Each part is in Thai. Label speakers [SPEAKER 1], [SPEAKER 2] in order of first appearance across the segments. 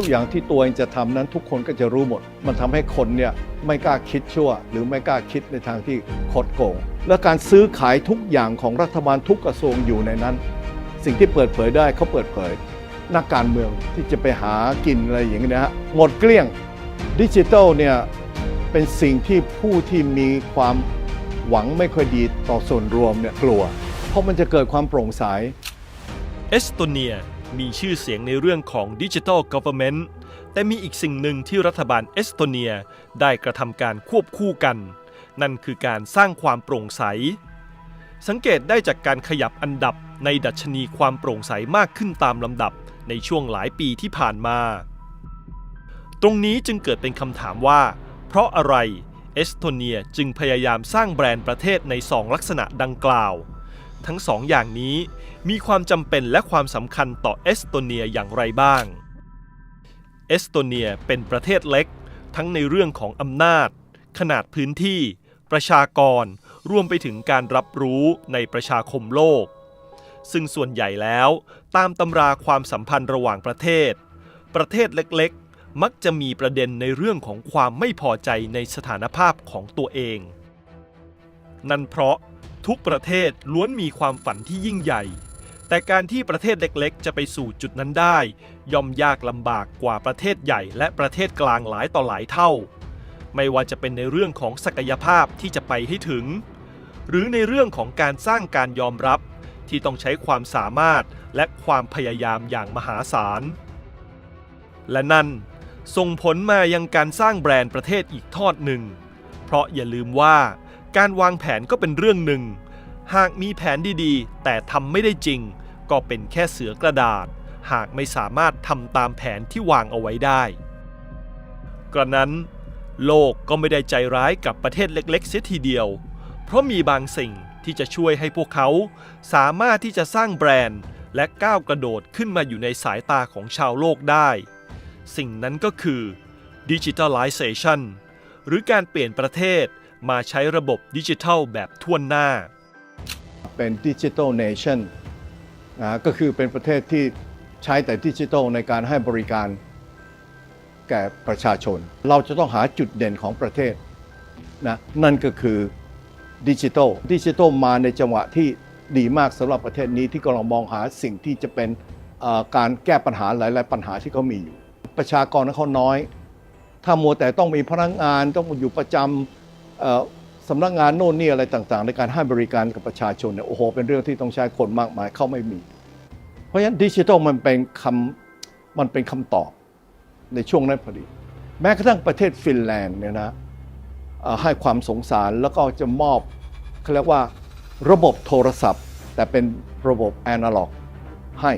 [SPEAKER 1] ทุกอย่างที่ตัวเองจะทำนั้นทุกคนก็จะรู้หมด มันทำให้คนเนี่ยไม่กล้าคิดชั่ว หรือไม่กล้าคิดในทางที่คดโกง และการซื้อขายทุกอย่างของรัฐบาลทุกกระทรวงอยู่ในนั้น สิ่งที่เปิดเผยได้เขาเปิดเผย นักการเมืองที่จะไปหากินอะไรอย่างเงี้ยนะฮะหมดเกลี้ยงดิจิทัลเนี่ยเป็นสิ่งที่ผู้ที่มีความหวังไม่ค่อยดีต่อส่วนรวมเนี่ยกลัว เพราะมันจะเกิดความโปร่งใส
[SPEAKER 2] เอสโตเนีย มีชื่อเสียงในเรื่องของดิจิทัล Government แต่มีอีกสิ่งหนึ่งที่รัฐบาลเอสโตเนียได้กระทำการควบคู่กัน นั่นคือการสร้างความโปร่งใส สังเกตได้จากการขยับอันดับในดัชนีความโปร่งใสมากขึ้นตามลำดับในช่วงหลายปีที่ผ่านมา ตรงนี้จึงเกิดเป็นคำถามว่า เพราะอะไรเอสโตเนียจึงพยายามสร้างแบรนด์ประเทศในสองลักษณะดังกล่าว ทั้งสองอย่างนี้มีความจำเป็นและความสำคัญต่อเอสโตเนียอย่างไรบ้าง เอสโตเนียเป็นประเทศเล็ก ทั้งในเรื่องของอำนาจ ขนาดพื้นที่ ประชากร รวมไปถึงการรับรู้ในประชาคมโลก ซึ่งส่วนใหญ่แล้วตามตำราความสัมพันธ์ระหว่างประเทศ ประเทศเล็กๆ มักจะมีประเด็นในเรื่องของความไม่พอใจในสถานภาพของตัวเอง นั่นเพราะ ทุกประเทศล้วนมีความฝันที่ยิ่งใหญ่ แต่การที่ประเทศเล็กๆ จะไปสู่จุดนั้นได้ ย่อมยากลำบากกว่าประเทศใหญ่ และประเทศกลางหลายต่อหลายเท่า ไม่ว่าจะเป็นในเรื่องของศักยภาพที่จะไปให้ถึง หรือในเรื่องของการสร้างการยอมรับที่ต้องใช้ความสามารถและความพยายามอย่างมหาศาล และนั่นส่งผลมายังการสร้างแบรนด์ประเทศอีกทอดหนึ่ง เพราะอย่าลืมว่า การวางแผนก็เป็นเรื่องหนึ่ง หากมีแผนดีๆ แต่ทำไม่ได้จริง ก็เป็นแค่เสือกระดาษ หากไม่สามารถทำตามแผนที่วางเอาไว้ได้ กระนั้น โลกก็ไม่ได้ใจร้ายกับประเทศเล็กๆเสียทีเดียว เพราะมีบางสิ่งที่จะช่วยให้พวกเขา สามารถที่จะสร้างแบรนด์ และก้าวกระโดดขึ้นมาอยู่ในสายตาของชาวโลกได้ สิ่งนั้นก็คือ Digitalization หรือการเปลี่ยนประเทศ มาใช้ระบบดิจิทัลแบบท่วนหน้า
[SPEAKER 1] เป็นดิจิทัลเนชั่นนะก็คือเป็นประเทศที่ใช้แต่ดิจิทัลในการให้บริการแก่ประชาชน เราจะต้องหาจุดเด่นของประเทศนะนั่นก็คือดิจิทัลดิจิทัลมาในจังหวะที่ดีมากสำหรับประเทศนี้ที่กำลังมองหาสิ่งที่จะเป็นการแก้ปัญหาหลาย ๆ ปัญหาที่เขามีอยู่ ประชากรเขาน้อย ถ้ามัวแต่ต้องมีพนักงานต้องอยู่ประจำ สำนักงานโน่นนี่อะไรต่างๆ ในการให้บริการกับประชาชนเนี่ยโอ้โหเป็นเรื่องที่ต้องใช้คนมากมายเขาไม่มี เพราะฉะนั้นดิจิทัลมันเป็นคำมันเป็นคำตอบในช่วงนั้นพอดี แม้กระทั่งประเทศฟินแลนด์เนี่ยนะให้ความสงสารแล้วก็จะมอบเขาเรียกว่าระบบโทรศัพท์ แต่เป็นระบบแอนะล็อก ให้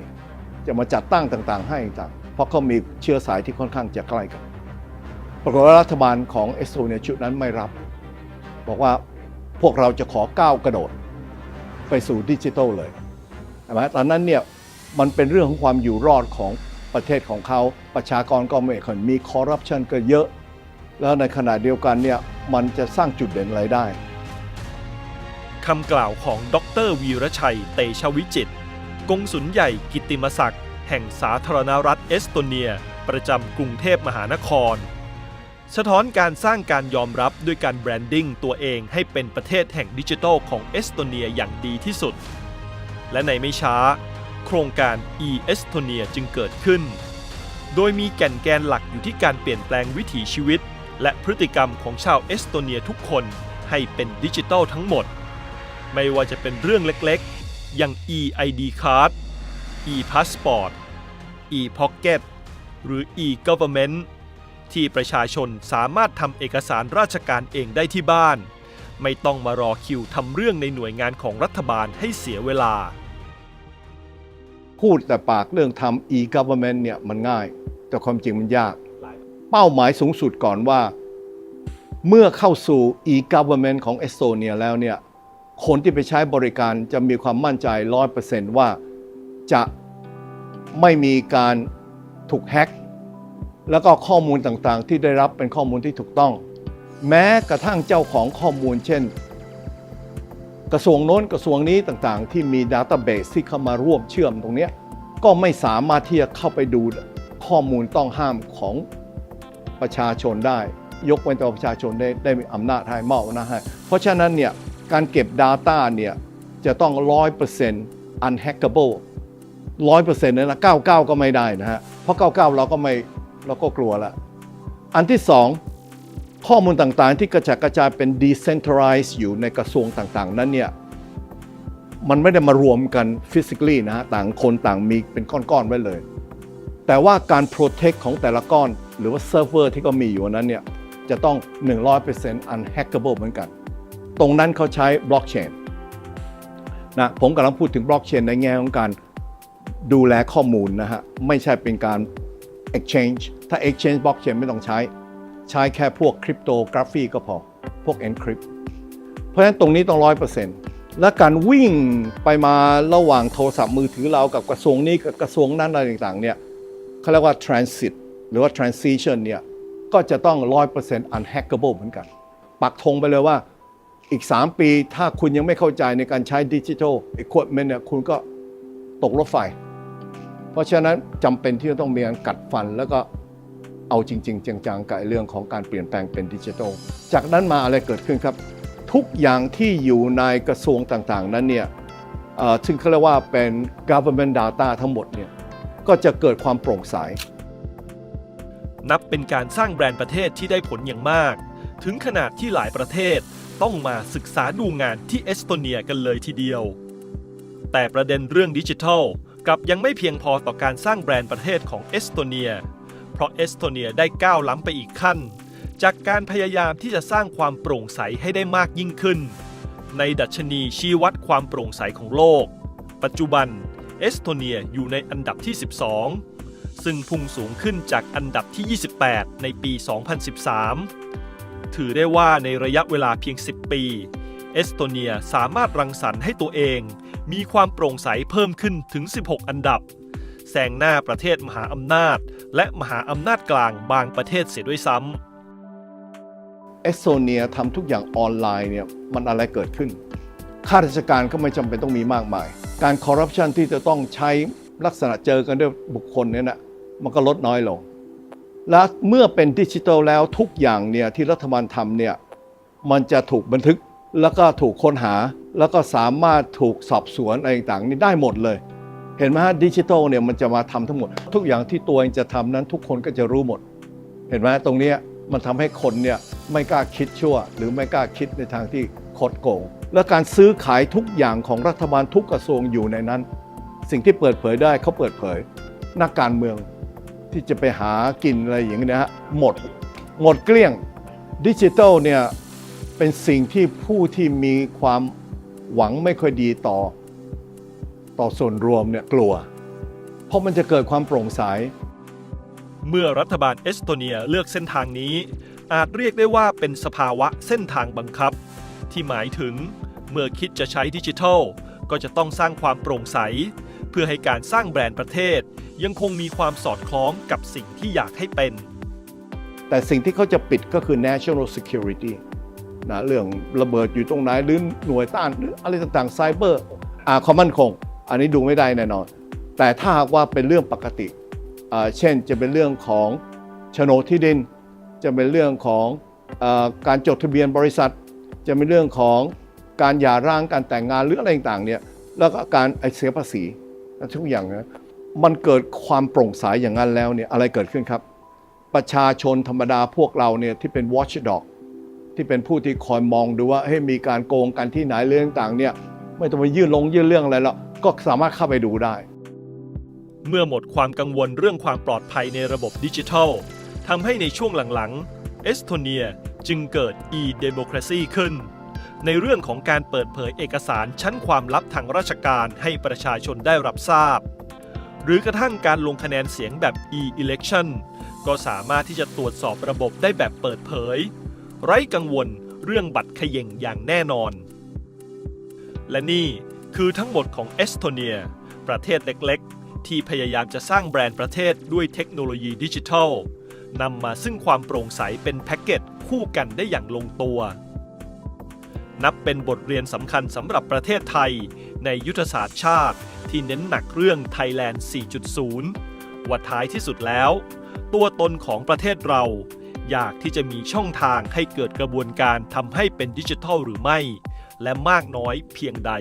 [SPEAKER 1] จะมาจัดตั้งต่างๆ ให้ต่างเพราะเขามีเชื้อสายที่ค่อนข้างจะใกล้กันปรากฏว่ารัฐบาลของเอสโตเนียชุดนั้นไม่รับ บอกว่าพวกเราจะขอก้าวกระโดด ไปสู่ดิจิทัลเลยใช่ไหมตอนนั้นเนี่ยมันเป็นเรื่องของความอยู่รอดของประเทศของเขาประชากรก็ไม่ค่อยมีคอร์รัปชันก็เยอะ แล้วในขณะเดียวกันเนี่ยมันจะสร้างจุดเด่นอะไรได้
[SPEAKER 2] คำกล่าวของดรวีรชัย เตชะวิจิตกงสุลใหญ่กิตติมศักดิ์แห่งสาธารณรัฐเอสโตเนีย ประจำกรุงเทพมหานคร สะท้อนการสร้างการยอมรับด้วยการแบรนดิ้งตัวเองให้เป็นประเทศแห่งดิจิทัลของเอสโตเนียอย่างดีที่สุด และในไม่ช้า โครงการ e-Estonia จึงเกิดขึ้น โดยมีแก่นแกนหลักอยู่ที่การเปลี่ยนแปลงวิถีชีวิต และพฤติกรรมของชาวเอสโตเนียทุกคนให้เป็นดิจิทัลทั้งหมด ไม่ว่าจะเป็นเรื่องเล็กๆ อย่าง e-ID card e-passport e-pocket หรือ e-government ที่ประชาชนสามารถทำเอกสารราชการเองได้ที่บ้าน ไม่ต้องมารอคิวทำเรื่องในหน่วยงานของรัฐบาลให้เสียเวลา
[SPEAKER 1] พูดแต่ปากเรื่องทำ e-government เนี่ยมันง่าย แต่ความจริงมันยาก เป้าหมายสูงสุดก่อนว่า เมื่อเข้าสู่ e-government ของเอสโตเนียแล้วเนี่ยคนที่ไปใช้บริการจะมีความมั่นใจ 100%ว่าจะไม่มีการถูกแฮ็ก แล้วก็ข้อมูลต่างๆ ที่ได้รับเป็นข้อมูลที่ถูกต้อง แม้กระทั่งเจ้าของข้อมูล เช่น กระทรวงโน้นกระทรวงนี้ต่างๆ ที่มีดัต a b เบสที่เข้ามาร่วมเชื่อมตรงนี้ก็ไม่สามารถที่จะเข้าไปดูข้อมูลต้องห้ามของประชาชนได้ ยกเว้นแต่ว่าประชาชนได้ได้มีอำนาจให้มอบนาจให้เพราะฉะนั้นเนี่ยการเก็บ Data เนี่ยจะต้อง 100% unhackable ร้อยเปอร์เซ็นต์เลยนะเก้าเก้าก็ไม่ได้นะฮะเพราะเก้าเก้าเราก็ไม่ เราก็กลัวละ อันที่สองข้อมูลต่างๆ ที่กระจัดกระจายเป็น decentralized อยู่ในกระทรวงต่างๆ นั้นเนี่ยมันไม่ได้มารวมกัน physically นะฮะต่างคนต่างมีเป็นก้อนๆไว้เลย แต่ว่าการ protect ของแต่ละก้อน หรือว่าเซิร์ฟเวอร์ที่ก็มีอยู่นั้นเนี่ยจะต้อง 100% unhackable เหมือนกัน ตรงนั้นเขาใช้ blockchain นะผมกำลังพูดถึง blockchain ในแง่ของการดูแลข้อมูลนะฮะไม่ใช่เป็นการ exchange ถ้า exchange blockchain ไม่ต้องใช้ ใช้แค่พวก cryptography ก็พอ พวก encrypt เพราะฉะนั้นตรงนี้ต้องร้อยเปอร์เซ็นต์และการวิ่งไปมาระหว่างโทรศัพท์มือถือเรากับกระทรวงนี้กับกระทรวงนั้นอะไรต่างๆเนี่ยเขาเรียกว่า transit หรือว่า transition เนี่ยก็จะต้องร้อยเปอร์เซ็นต์ unhackable เหมือนกัน ปักธงไปเลยว่าอีก 3 ปีถ้าคุณยังไม่เข้าใจในการใช้ดิจิทัล equipment เนี่ยคุณก็ตกรถไฟ เพราะฉะนั้นจำเป็นที่จะต้องมีการกัดฟันแล้วก็เอาจริง ๆ จังๆกับเรื่องของการเปลี่ยนแปลงเป็นดิจิทัล จากนั้นมาอะไรเกิดขึ้นครับ ทุกอย่างที่อยู่ในกระทรวงต่างๆ นั้นเนี่ยซึ่งเขาเรียกว่าเป็น government data ทั้งหมดเนี่ยก็จะเกิดความโปร่งใส
[SPEAKER 2] นับเป็นการสร้างแบรนด์ประเทศที่ได้ผลอย่างมาก ถึงขนาดที่หลายประเทศต้องมาศึกษาดูงานที่เอสโตเนียกันเลยทีเดียว แต่ประเด็นเรื่องดิจิทัล กับยังไม่เพียงพอต่อการสร้างแบรนด์ประเทศของเอสโตเนีย เพราะเอสโตเนียได้ก้าวล้ำไปอีกขั้น จากการพยายามที่จะสร้างความโปร่งใสให้ได้มากยิ่งขึ้น ในดัชนีชี้วัดความโปร่งใสของโลก ปัจจุบันเอสโตเนียอยู่ในอันดับที่ 12 ซึ่งพุ่งสูงขึ้นจากอันดับที่ 28 ในปี 2013 ถือได้ว่าในระยะเวลาเพียง 10 ปี เอสโตเนียสามารถรังสรรค์ให้ตัวเอง มีความโปร่งใสเพิ่มขึ้นถึง 16 อันดับแซงหน้าประเทศมหาอำนาจ และมหาอำนาจกลางบางประเทศเสียด้วยซ้ำ
[SPEAKER 1] เอสโตเนียทำทุกอย่างออนไลน์เนี่ยมันอะไรเกิดขึ้น ข้าราชการก็ไม่จำเป็นต้องมีมากมาย การคอร์รัปชันที่จะต้องใช้ลักษณะเจอกันด้วยบุคคลเนี่ยนะมันก็ลดน้อยลง และเมื่อเป็นดิจิทัลแล้วทุกอย่างเนี่ยที่รัฐบาลทำเนี่ยมันจะถูกบันทึก แล้วก็ถูกค้นหาแล้วก็สามารถถูกสอบสวนอะไรต่างๆนี่ได้หมดเลย เห็นไหมฮะดิจิทัลเนี่ยมันจะมาทำทั้งหมด ทุกอย่างที่ตัวเองจะทำนั้นทุกคนก็จะรู้หมด เห็นไหมตรงนี้มันทำให้คนเนี่ยไม่กล้าคิดชั่ว หรือไม่กล้าคิดในทางที่คดโกง และการซื้อขายทุกอย่างของรัฐบาลทุกกระทรวงอยู่ในนั้น สิ่งที่เปิดเผยได้เขาเปิดเผยนักการเมืองที่จะไปหากินอะไรอย่างนี้นะฮะหมด หมดเกลี้ยงดิจิทัลเนี่ย เป็นสิ่งที่ผู้ที่มีความหวังไม่ค่อยดีต่อ ต่อส่วนรวมเนี่ยกลัว เพราะมันจะเกิดความโปร่งใส
[SPEAKER 2] เมื่อรัฐบาลเอสโตเนียเลือกเส้นทางนี้ อาจเรียกได้ว่าเป็นสภาวะเส้นทางบังคับ ที่หมายถึงเมื่อคิดจะใช้ดิจิทัล ก็จะต้องสร้างความโปร่งใส เพื่อให้การสร้างแบรนด์ประเทศ ยังคงมีความสอดคล้องกับสิ่งที่อยากให้เป็น
[SPEAKER 1] แต่สิ่งที่เขาจะปิดก็คือ national security นะเรื่องระเบิดอยู่ตรงไหนหรือหน่วยต้านหรืออะไรต่างๆไซเบอร์อ่าความมั่นคง อันนี้ดูไม่ได้แน่นอน แต่ถ้าหากว่าเป็นเรื่องปกติอ่าเช่นจะเป็นเรื่องของโฉนดที่ดิน จะเป็นเรื่องของอการจดทะเบียนบริษัท จะเป็นเรื่องของการหย่าร้างการแต่งงานหรืออะไรต่างๆเนี่ยแล้วก็การไอเสียภาษีทุกอย่างนะมันเกิดความโปร่งใสอย่างนั้นแล้วเนี่ยอะไรเกิดขึ้นครับ ประชาชนธรรมดาพวกเราเนี่ยที่เป็น watchdog ที่เป็นผู้ที่คอยมองดูว่าให้ยมีการโกงกันที่ไหนเรื่องต่างเนี่ยไม่ต้องไปยื่นลงยื่นเรื่องอะไรหรอกก็สามารถเข้าไปดูได้
[SPEAKER 2] เมื่อหมดความกังวลเรื่องความปลอดภัยในระบบดิจิทัลทำให้ในช่วงหลังๆ เอสโตเนียจึงเกิด e-democracy ขึ้น ในเรื่องของการเปิดเผยเอกสารชั้นความลับทางราชการให้ประชาชนได้รับทราบ หรือกระทั่งการลงคะแนนเสียงแบบ e-election ก็สามารถที่จะตรวจสอบระบบได้แบบเปิดเผย ไร้กังวลเรื่องบัตรเขย่งอย่างแน่นอน และนี่คือทั้งหมดของเอสโตเนีย ประเทศเล็กๆ ที่พยายามจะสร้างแบรนด์ประเทศด้วยเทคโนโลยีดิจิทัลนำมาซึ่งความโปร่งใสเป็นแพ็กเกจคู่กันได้อย่างลงตัว นับเป็นบทเรียนสำคัญสำหรับประเทศไทย ในยุทธศาสตร์ชาติที่เน้นหนักเรื่อง Thailand 4.0 ว่าท้ายที่สุดแล้ว ตัวตนของประเทศเรา อยากที่จะมีช่องทางให้เกิดกระบวนการทำให้เป็นดิจิทัลหรือไม่ และมากน้อยเพียงใด